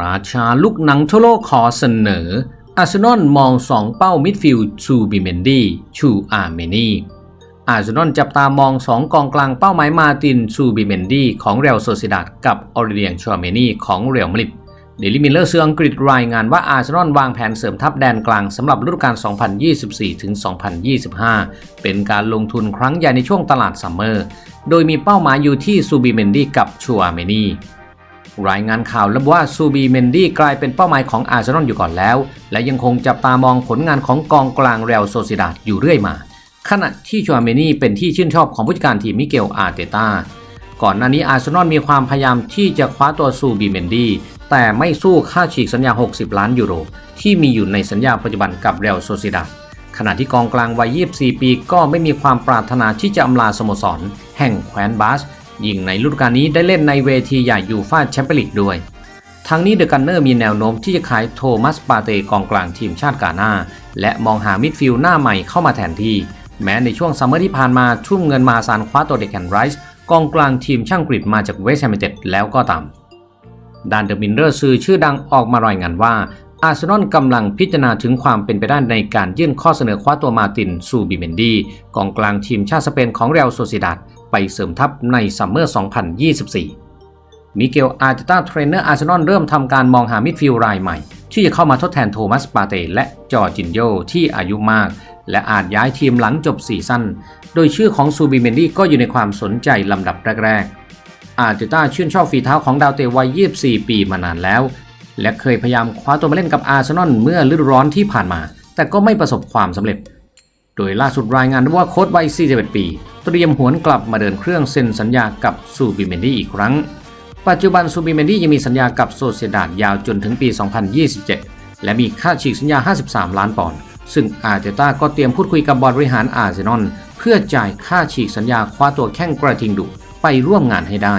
ราชาลูกหนังทั่วโลกขอเสนอ อาร์เซนอลมองสองเป้ามิดฟิลด์ชูบิเมนดีชูอาร์เมนีอาร์เซนอลจับตามองสองกองกลางเป้าหมายมาตินชูบิเมนดีของเรอัลโซซิดาดกับออริเลียงชอเมนีของเรอัลมาดริดเดลิมิลเลอร์เซืออังกฤษรายงานว่าอาร์เซนอลวางแผนเสริมทัพแดนกลางสำหรับฤดูกาล 2024-2025 เป็นการลงทุนครั้งใหญ่ในช่วงตลาดซัมเมอร์ โดยมีเป้าหมายอยู่ที่ซูบิเมนดีกับชัวเมนี รายงานข่าวระบุว่าซูบีเมนดี้กลายเป็นเป้าหมายของอาร์เซนอลอยู่ก่อนแล้ว และยังคงจับตามองผลงานของกองกลางเรอัลโซซิดาดอยู่เรื่อยมา ขณะที่ชัวเมนี่เป็นที่ชื่นชอบของผู้จัดการทีมมิเกลอาร์เตตาก่อนหน้านี้อาร์เซนอลมีความพยายามที่จะคว้าตัวซูบีเมนดี้แต่ไม่สู้ค่าฉีกสัญญา 60 ล้านยูโร ที่มีอยู่ในสัญญาปัจจุบันกับเรอัลโซซิดาดขณะที่กองกลางวัย 24 ปีก็ไม่มีความปรารถนาที่จะอำลาสโมสร แห่งแคว้นบาส ยิ่งในฤดูกาลนี้ได้เล่นในเวทีใหญ่ยูฟาแชมเปี้ยนลีกด้วย ทั้งนี้เดอะกันเนอร์มีแนวโน้มที่จะขายโทมัสปาเตกองกลางทีมชาติกาหน้า และมองหามิดฟิลด์หน้าใหม่เข้ามาแทนที่ แม้ในช่วงซัมเมอร์ที่ผ่านมาทุ่มเงินมาศาลคว้าตัวเด็กแคนไรส์กองกลางทีมช่างกรีดมาจากเวสต์แฮมเต็ดแล้วก็ตามดานเดอะมินเรอร์สื่อชื่อดังออกมารายงานว่าอาร์เซนอลกำลังพิจารณาถึงความเป็นไปได้ในการยื่นข้อเสนอคว้าตัวมาตินซูบิเมนดีกองกลางทีมชาติสเปนของเรอัลโซซิดาด ไปเสริมทัพในซัมเมอร์ 2024 มิเกลอาร์เตต้าเทรนเนอร์อาร์เซนอลเริ่มทำการมองหามิดฟิลด์รายใหม่ ที่จะเข้ามาทดแทนโทมัสปาเตและจอร์จินโยที่อายุมาก และอาจย้ายทีมหลังจบซีซั่น โดยชื่อของซูบิเมนดี้ก็อยู่ในความสนใจลำดับแรกๆ อาร์เตต้าชื่นชอบฝีเท้าของดาวเตะวัย 24 ปีมานานแล้ว และเคยพยายามคว้าตัวมาเล่นกับอาร์เซนอลเมื่อฤดูร้อนที่ผ่านมา แต่ก็ไม่ประสบความสำเร็จ โดยล่าสุดรายงานว่าโค้ชวัย 41 ปี เตรียมหวนกลับมาเดินเครื่องเซ็นสัญญากับซูบิเมนดี้อีกครั้ง ปัจจุบันซูบิเมนดี้ยังมีสัญญากับโซเซดาดยาวจนถึงปี 2027 และมีค่าฉีกสัญญา 53 ล้านปอนด์ ซึ่งอาร์เตต้าก็เตรียมพูดคุยกับบอร์ดบริหารอาร์เซนอลเพื่อจ่ายค่าฉีกสัญญาคว้าตัวแข้งกระทิงดุไปร่วมงานให้ได้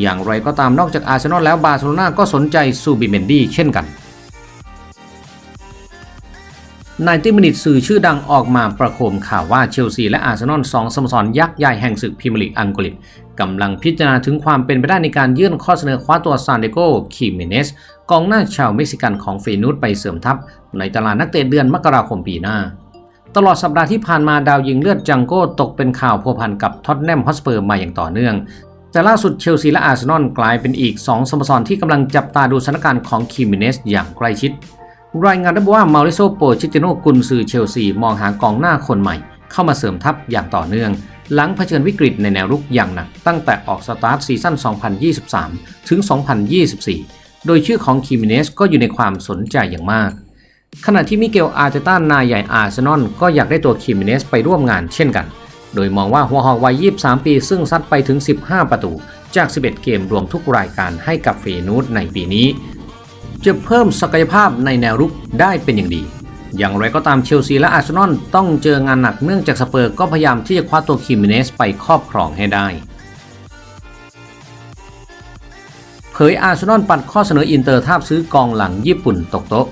อย่างไรก็ตามนอกจากอาร์เซนอลแล้วบาร์เซโลนาก็สนใจซูบิเมนดี้เช่นกัน นายติมินิตสื่อชื่อดังออกมาประโคมข่าวว่าเชลซีและอาร์เซนอลสองสโมสรยักษ์ใหญ่แห่งศึกพรีเมียร์ลีกอังกฤษกำลังพิจารณาถึงความเป็นไปได้ในการยื่นข้อเสนอคว้าตัวซานเดโกคิเมเนสกองหน้าชาวเม็กซิกันของเฟนูสไปเสริมทัพ ในตลาดนักเตะเดือนมกราคมปีหน้า ตลอดสัปดาห์ที่ผ่านมาดาวยิงเลือดจังโก้ตกเป็นข่าวพัวพันกับท็อตแนมฮอสเปอร์มาอย่างต่อเนื่องแต่ล่าสุดเชลซีและอาร์เซนอลกลายเป็นอีก 2สโมสรที่กำลังจับตาดูสถานการณ์ของคิเมเนสอย่างใกล้ชิด รายงานระบุว่ามาริโซโปชิติโนกุนซือเชลซี มองหากองหน้าคนใหม่ เข้ามาเสริมทัพอย่างต่อเนื่อง หลังเผชิญวิกฤตในแนวรุกอย่างหนัก ตั้งแต่ออกสตาร์ทซีซั่น 2023 ถึง 2024 โดยชื่อของคิมิเนสก็อยู่ในความสนใจอย่างมาก ขณะที่มิเกลอาร์เตต้านายใหญ่อาร์เซนอลก็อยากได้ตัวคิมิเนสไปร่วมงานเช่นกัน โดยมองว่าหัวหอกวัย 23 ปี ซึ่งซัดไปถึง 15 ประตู จาก 11 เกมรวมทุกรายการให้กับเฟนูสในปีนี้ จะเพิ่มศักยภาพในแนวรุกได้เป็นอย่างดี อย่างไรก็ตามเชลซีและอาร์เซนอลต้องเจองานหนักเนื่องจากสเปอร์ก็พยายามที่จะคว้าตัวคิมิเนสไปครอบครองให้ได้ เผยอาร์เซนอลปัดข้อเสนออินเตอร์ทาบซื้อกองหลังญี่ปุ่นตกโต๊ะ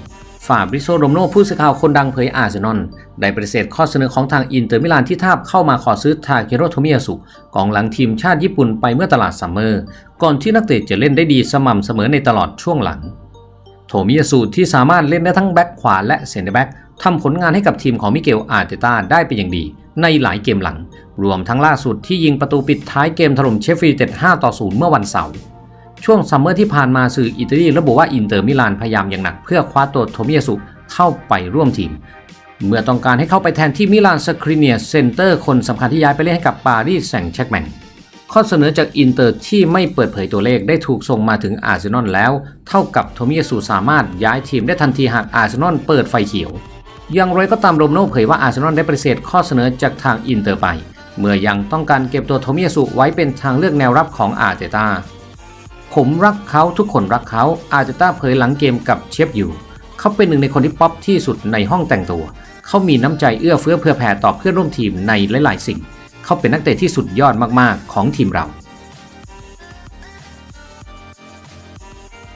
ฟาบริโซโรมโนผู้สื่อข่าวคนดังเผยอาร์เซนอลได้ปฏิเสธข้อเสนอของทางอินเตอร์มิลานที่ทาบเข้ามาขอซื้อทาเคโรโทมิยาสุกองหลังทีมชาติญี่ปุ่นไปเมื่อตลาดซัมเมอร์ ก่อนที่นักเตะจะเล่นได้ดีสม่ำเสมอในตลอดช่วงหลัง โทมิยาสุที่สามารถเล่นได้ทั้งแบ็คขวาและเซนเตอร์แบ็คทำผลงานให้กับทีมของมิเกลอาร์เตต้าได้เป็นอย่างดี ในหลายเกมหลัง รวมทั้งล่าสุดที่ยิงประตูปิดท้ายเกมถล่มเชฟฟีเต็ด5ต่อ0เมื่อวันเสาร์ช่วงซัมเมอร์ที่ผ่านมาสื่ออิตาลีระบุว่าอินเตอร์มิลานพยายามอย่างหนักเพื่อคว้าตัวโทมิยาสุเข้าไปร่วมทีม เมื่อต้องการให้เข้าไปแทนที่มิลานสคริเนียเซนเตอร์คนสำคัญที่ย้ายไปเล่นให้กับปารีสแซงต์แชร์กแมง ข้อเสนอจากอินเตอร์ที่ไม่เปิดเผยตัวเลขได้ถูกส่งมาถึงอาร์เซนอลแล้ว เท่ากับโทมิยาสุสามารถย้ายทีมได้ทันทีหากอาร์เซนอลเปิดไฟเขียว อย่างไรก็ตามโรมโน่เผยว่าอาร์เซนอลได้ปฏิเสธข้อเสนอจากทางอินเตอร์ไป เมื่อยังต้องการเก็บตัวโทมิยาสุไว้เป็นทางเลือกแนวรับของอาร์เตต้าผมรักเขาทุกคนรักเขาอาร์เตต้าเผยหลังเกมกับเชฟอยู่เขาเป็นหนึ่งในคนที่ป๊อปที่สุดในห้องแต่งตัว เขามีน้ำใจเอื้อเฟื้อเผื่อแผ่ต่อเพื่อนร่วมทีมในหลาย ๆ สิ่ง เขาเป็นนักเตะที่สุดยอดมากๆ ของทีมเรา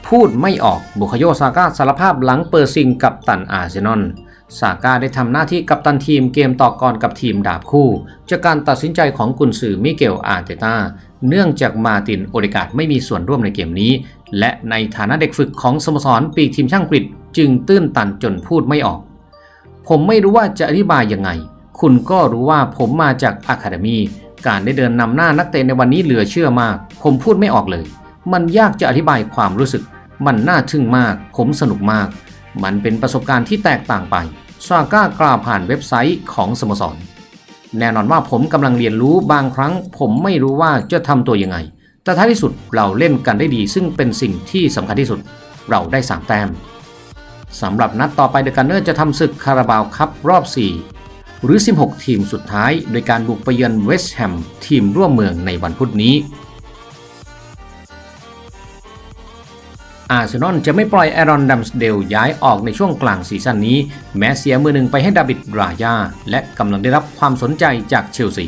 พูดไม่ออกบุคโยซาก้าสารภาพหลังเปิดซิงกับตันอาร์เซนอลซาก้าได้ทำหน้าที่กับตันทีมเกมต่อกรกับทีมดาบคู่ จากการตัดสินใจของกุนซือมิเกลอาร์เตตาเนื่องจากมาตินโอเดกาดไม่มีส่วนร่วมในเกมนี้ และในฐานะเด็กฝึกของสโมสรปีกทีมช่างอังกฤษจึงตื้นตันจนพูดไม่ออก ผมไม่รู้ว่าจะอธิบายยังไง คุณก็รู้ว่าผมมาจากอะคาเดมีการได้เดินนำหน้านักเตะในวันนี้เหลือเชื่อมาก ผมพูดไม่ออกเลย มันยากจะอธิบายความรู้สึก มันน่าทึ่งมาก ผมสนุกมาก มันเป็นประสบการณ์ที่แตกต่างไปซาก้ากล่าวผ่านเว็บไซต์ของสโมสร แน่นอนว่าผมกำลังเรียนรู้บางครั้ง ผมไม่รู้ว่าจะทำตัวยังไง แต่ท้ายที่สุดเราเล่นกันได้ดี ซึ่งเป็นสิ่งที่สำคัญที่สุด เราได้สามแต้มสำหรับนัดต่อไปเดอะกันเนอร์จะทำศึกคาราบาวคัพรอบ 4 หรือ 16 ทีมสุดท้าย โดยการบุกไปเยือนเวสต์แฮมทีมร่วมเมืองในวันพุธนี้ อาร์เซนอลจะไม่ปล่อยแอรอนดัมสเดลย้ายออกในช่วงกลางซีซั่นนี้ แม้เสียมือหนึ่งไปให้ดาบิดรายา และกำลังได้รับความสนใจจากเชลซี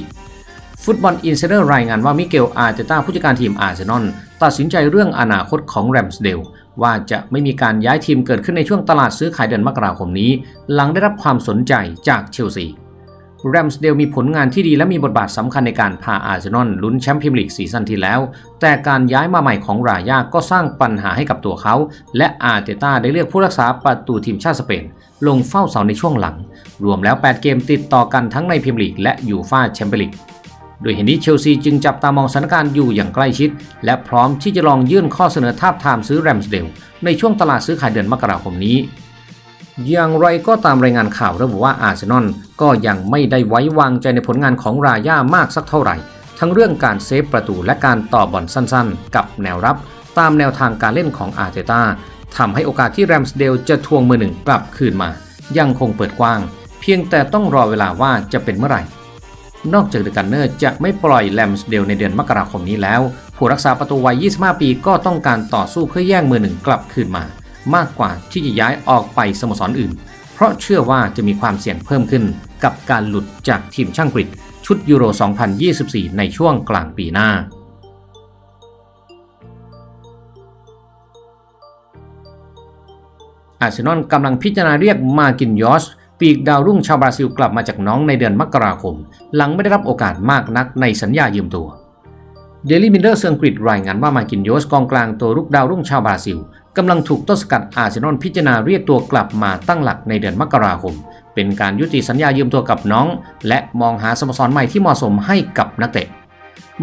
ฟุตบอลอินไซเดอร์รายงานว่ามิเกลอาร์เตต้าผู้จัดการทีมอาร์เซนอลตัดสินใจเรื่องอนาคตของแรมสเดลว่าจะไม่มีการย้ายทีมเกิดขึ้นในช่วงตลาดซื้อขายเดือนมกราคมนี้ หลังได้รับความสนใจจากเชลซี แรมสเดลมีผลงานที่ดีและมีบทบาทสำคัญในการพาอาร์เซนอลลุ้นแชมป์พรีเมียร์ลีกซีซั่นที่แล้ว แต่การย้ายมาใหม่ของรายาก็สร้างปัญหาให้กับตัวเขา และอาร์เตต้าได้เลือกผู้รักษาประตูทีมชาติสเปน ลงเฝ้าเสาในช่วงหลัง รวมแล้ว 8 เกมติดต่อกันทั้งในพรีเมียร์ลีกและยูฟ่าแชมเปี้ยนลีกโดยเห็นนี้เชลซีจึงจับตามองสถานการณ์อยู่อย่างใกล้ชิด และพร้อมที่จะลองยื่นข้อเสนอทาบทามซื้อแรมสเดลในช่วงตลาดซื้อขายเดือนมกราคมนี้อย่างไรก็ตามรายงานข่าวระบุว่าอาร์เซนอล ก็ยังไม่ได้ไว้วางใจในผลงานของราย่ามากสักเท่าไหร่ ทั้งเรื่องการเซฟประตูและการต่อบอลสั้นๆ กับแนวรับ ตามแนวทางการเล่นของอาร์เตต้าทำให้โอกาสที่แรมสเดลจะทวงมือหนึ่งกลับคืนมา ยังคงเปิดกว้าง เพียงแต่ต้องรอเวลาว่าจะเป็นเมื่อไหร่ นอกจากเดอะกันเนอร์จะไม่ปล่อยแลมสเดลในเดือนมกราคมนี้แล้ว ผู้รักษาประตูวัย 25 ปีก็ต้องการต่อสู้เพื่อแย่งมือหนึ่งกลับคืนมา มากกว่าที่จะย้ายออกไปสโมสรอื่น เพราะเชื่อว่าจะมีความเสี่ยงเพิ่มขึ้น กับการหลุดจากทีมช่างกรีกชุดยูโร 2024 ในช่วงกลางปีหน้า อาร์เซนอลกำลังพิจารณาเรียกมากินยอส ปีกดาวรุ่งชาวบราซิลกลับมาจากน้องในเดือนมกราคม หลังไม่ได้รับโอกาสมากนักในสัญญายืมตัวเดลี่มินเดอร์เซิงกฤษรายงานว่ามากินโยสกองกลางตัวรุกดาวรุ่งชาวบราซิลกำลังถูกต้นสกัดอาร์เซนอลพิจารณาเรียกตัวกลับมาตั้งหลักในเดือนมกราคม เป็นการยุติสัญญายืมตัวกับน้อง และมองหาสโมสรใหม่ที่เหมาะสมให้กับนักเตะ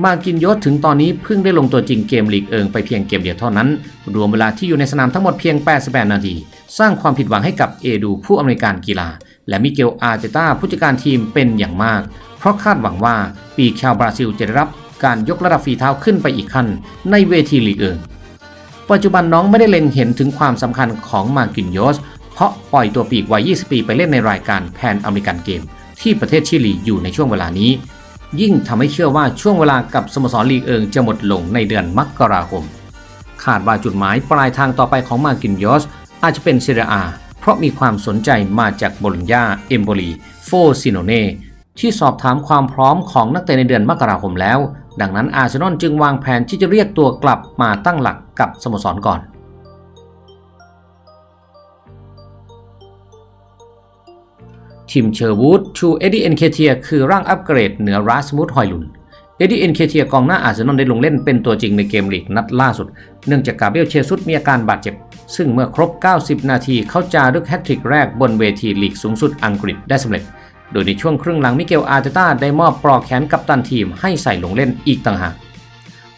มากินยสถึงตอนนี้เพิ่งได้ลงตัวจริงเกมลีกเอิงไปเพียงเกมเดียวเท่านั้น รวมเวลาที่อยู่ในสนามทั้งหมดเพียง 88 นาที สร้างความผิดหวังให้กับเอดูผู้อำนวยการกีฬา และมิเกลอาร์เตต้าผู้จัดการทีมเป็นอย่างมาก เพราะคาดหวังว่าปีชาวบราซิลจะได้รับการยกระดับฝีเท้าขึ้นไปอีกขั้น ในเวทีลีกเอิงปัจจุบันน้องไม่ได้เล็งเห็นถึงความสำคัญของมากินยส เพราะปล่อยตัวปีกวัย 20 ปีไปเล่นในรายการแพนอเมริกันเกม ที่ประเทศชิลีอยู่ในช่วงเวลานี้ ยิ่งทำให้เชื่อว่าช่วงเวลากับสโมสรลีกเอิงจะหมดลงในเดือนมกราคม คาดว่าจุดหมายปลายทางต่อไปของมากินยอสอาจจะเป็นเซเรียอา เพราะมีความสนใจมาจากโบลญญาเอมโบลีโฟซิโนเน่ที่สอบถามความพร้อมของนักเตะในเดือนมกราคมแล้ว ดังนั้นอาร์เซนอลจึงวางแผนที่จะเรียกตัวกลับมาตั้งหลักกับสโมสรก่อน ทีมเชอร์วูดชูเอ็ดดี้เอ็นเคเทียคือร่างอัปเกรดเหนือราสมุดฮอยลุนเอ็ดดี้เอ็นเคเทียกองหน้าอาร์เซนอลได้ลงเล่นเป็นตัวจริงในเกมลีกนัดล่าสุด เนื่องจากกาเบรียลเชซุสมีอาการบาดเจ็บ ซึ่งเมื่อครบ 90 นาทีเขาจารึกแฮตทริกแรกบนเวทีลีกสูงสุดอังกฤษได้สำเร็จ โดยในช่วงครึ่งหลังมิเกลอาร์เตต้าได้มอบปลอกแขนกัปตันทีมให้ใส่ลงเล่นอีกต่างหาก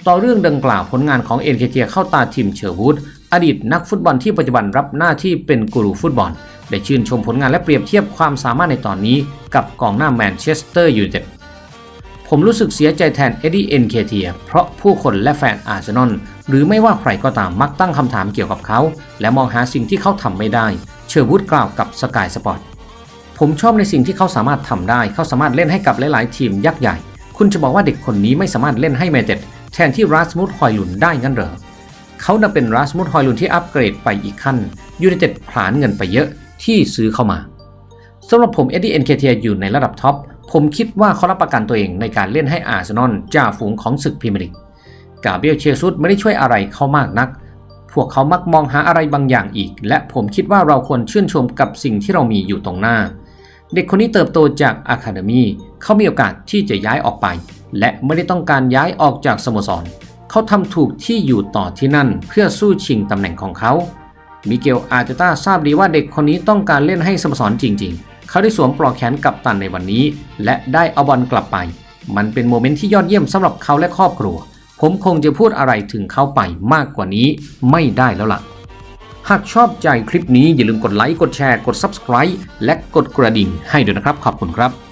ต่อเรื่องดังกล่าวผลงานของเอ็นเคเทียเข้าตาทีมเชอร์วูดอดีตนักฟุตบอลที่ปัจจุบันรับหน้าที่เป็นกูรูฟุตบอล ได้ชื่นชมผลงานและเปรียบเทียบความสามารถในตอนนี้กับกองหน้าแมนเชสเตอร์ยูไนเต็ดผมรู้สึกเสียใจแทนเอ็ดดี้เอ็นเคเทียเพราะผู้คนและแฟนอาร์เซนอลหรือไม่ว่าใครก็ตามมักตั้งคำถามเกี่ยวกับเขา และมองหาสิ่งที่เขาทำไม่ได้ เชอร์วูดกล่าวกับสกายสปอร์ตผมชอบในสิ่งที่เขาสามารถทำได้ เขาสามารถเล่นให้กับหลาย ๆ ทีมยักษ์ใหญ่ คุณจะบอกว่าเด็กคนนี้ไม่สามารถเล่นให้แมนเชสเต็ดแทนที่รัสมุดฮอยลุนได้งั้นเหรอเขาน่ะเป็นรัสมุดฮอยลุนที่อัปเกรดไปอีกขั้นยูไนเต็ดผลาญเงินไปเยอะ ที่ซื้อเข้ามาสำหรับผมเอ็ดดี้เอ็นเคเทียอยู่ในระดับท็อป ผมคิดว่าเขารับประกันตัวเองในการเล่นให้อาร์เซนอลจ่าฝูงของศึกพรีเมียร์ลีกกาเบียลเชซุสไม่ได้ช่วยอะไรเขามากนัก พวกเขามักมองหาอะไรบางอย่างอีก และผมคิดว่าเราควรชื่นชมกับสิ่งที่เรามีอยู่ตรงหน้า เด็กคนนี้เติบโตจากอะคาเดมีเขามีโอกาสที่จะย้ายออกไป และไม่ได้ต้องการย้ายออกจากสโมสร เขาทำถูกที่อยู่ต่อที่นั่นเพื่อสู้ชิงตำแหน่งของเขา มิเกลอาร์เตต้าทราบดีว่าเด็กคนนี้ต้องการเล่นให้สโมสรจริง ๆ เขาได้สวมปลอกแขนกับตันในวันนี้ และได้เอาบอลกลับไป มันเป็นโมเมนต์ที่ยอดเยี่ยมสำหรับเขาและครอบครัว ผมคงจะพูดอะไรถึงเขาไปมากกว่านี้ไม่ได้แล้วล่ะ หากชอบใจคลิปนี้อย่าลืมกดไลค์กดแชร์กด Subscribe และกดกระดิ่งให้ด้วยนะครับขอบคุณครับ